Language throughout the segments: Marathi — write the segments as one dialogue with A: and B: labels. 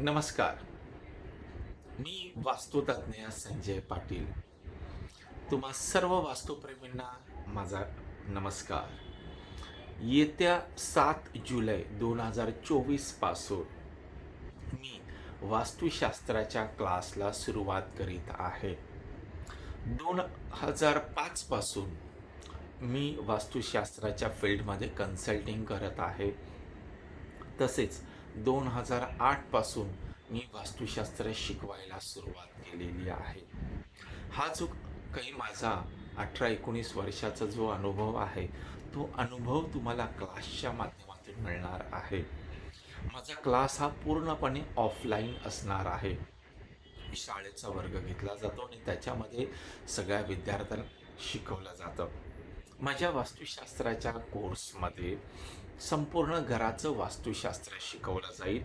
A: नमस्कार. मी वास्तुतज्ञ संजय पाटील. तुम्हा सर्व वास्तुप्रेमींना माझा नमस्कार. येत्या सात जुलै दोन हजार चोवीसपासून मी वास्तुशास्त्राच्या क्लासला सुरुवात करीत आहे. दोन हजार पाचपासून मी वास्तुशास्त्राच्या फील्डमध्ये कन्सल्टिंग करत आहे. तसेच दोन हजार आठपासून मी वास्तुशास्त्र शिकवायला सुरुवात केलेली आहे. हा जो काही माझा अठरा एकोणीस वर्षाचा जो अनुभव आहे तो अनुभव तुम्हाला क्लासच्या माध्यमातून मिळणार आहे. माझा क्लास हा पूर्णपणे ऑफलाईन असणार आहे. शाळेचा वर्ग घेतला जातो आणि त्याच्यामध्ये सगळ्या विद्यार्थ्यांना शिकवलं जातं. माझ्या वास्तुशास्त्राच्या कोर्समध्ये संपूर्ण घराचं वास्तुशास्त्र शिकवलं जाईल.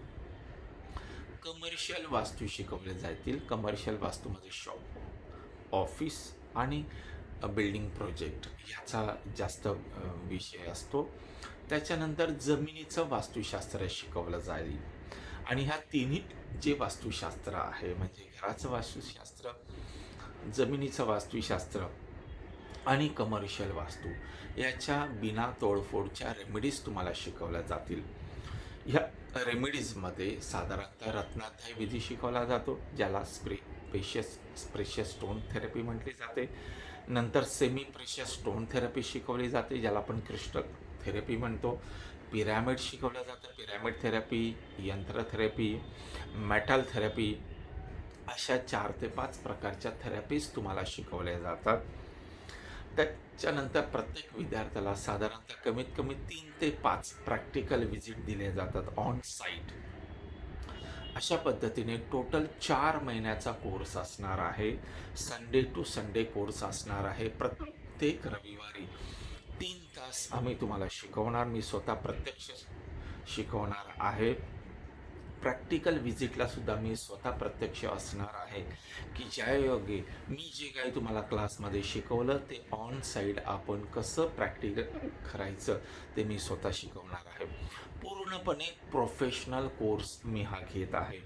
A: कमर्शियल वास्तू शिकवले जातील. कमर्शियल वास्तूमध्ये शॉप ऑफिस आणि बिल्डिंग प्रोजेक्ट ह्याचा जास्त विषय असतो. त्याच्यानंतर जमिनीचं वास्तुशास्त्र शिकवलं जाईल. आणि ह्या तिन्ही जे वास्तुशास्त्र आहे म्हणजे घराचं वास्तुशास्त्र जमिनीचं वास्तुशास्त्र आणि कमर्शियल वास्तू याच्या बिना तोडफोडच्या रेमेडीज तुम्हाला शिकवल्या जातील. ह्या रेमेडीजमध्ये साधारणतः रत्नाध्याय विधी शिकवला जातो ज्याला spray precious precious stone therapy म्हटली जाते. नंतर सेमी प्रेशियस स्टोन थेरपी शिकवली जाते ज्याला आपण क्रिस्टल थेरपी म्हणतो. पिरॅमिड शिकवलं जातं पिरॅमिड थेरपी यंत्र थेरपी मेटल थेरपी अशा चार ते पाच प्रकारच्या थेरपीज तुम्हाला शिकवल्या जातात. त्याच्यानंतर प्रत्येक विद्यार्थ्याला साधारणतः कमीत कमी तीन ते पाच प्रॅक्टिकल व्हिजिट दिले जातात ऑन साईट अशा पद्धतीने टोटल चार महिन्याचा कोर्स असणार आहे. संडे टू संडे कोर्स असणार आहे. प्रत्येक रविवारी तीन तास आम्ही तुम्हाला शिकवणार. मी स्वतः प्रत्यक्ष शिकवणार आहे. प्रॅक्टिकल व्हिजिटला सुद्धा मी स्वतः प्रत्यक्ष असणार आहे. की ज्यायोगे मी जे काही तुम्हाला क्लासमध्ये शिकवलं ते ऑन साईड आपण कसं प्रॅक्टिकल करायचं ते मी स्वतः शिकवणार आहे. पूर्णपणे प्रोफेशनल कोर्स मी हा घेत आहे.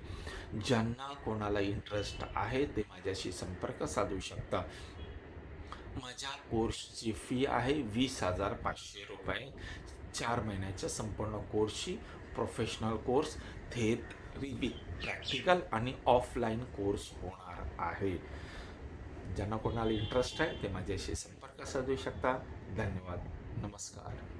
A: ज्यांना कोणाला इंटरेस्ट आहे ते माझ्याशी संपर्क साधू शकता. माझ्या कोर्सची फी आहे वीस हजार पाचशे रुपये. चार महिन्याच्या संपूर्ण कोर्सची professional course theory with practical आणि ऑफलाईन कोर्स होणार आहे. ज्यांना कोणाला इंटरेस्ट आहे ते माझ्याशी संपर्क साधू शकता. धन्यवाद. नमस्कार.